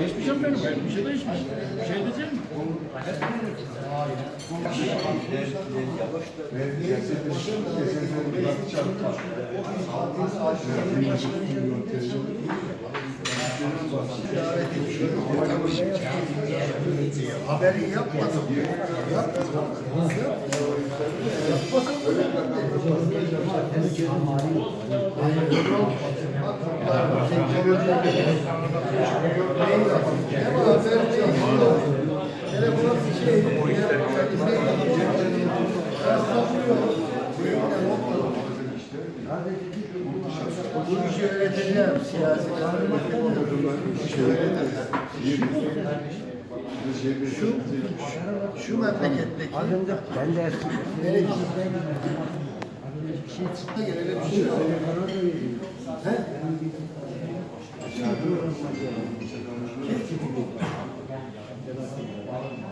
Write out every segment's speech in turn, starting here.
Geçmiş yok benim. Bir şey değişmiş. Bir şey diyecek mi? Haberi yapmadım. Yapmadım. Bu işi öğreteceğim siyasi. Şu, şu memleketteki Ben de nereye şey çıktı gelene bir şey yok. He?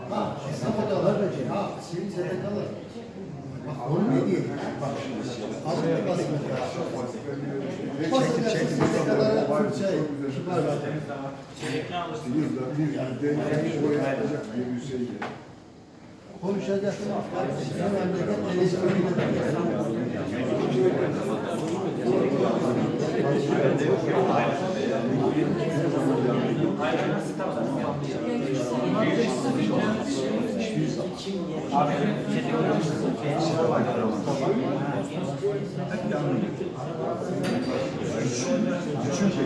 Ha, SSK'lar ha, sivil SSK'lar. Bak onu ne diyeyim? Bak, azıcık basın. Basın dersin SSK'lara fırçayı. Kibar Konuşacaksın. Kardeşim, memleket televizyonuyla. Üçün çünkü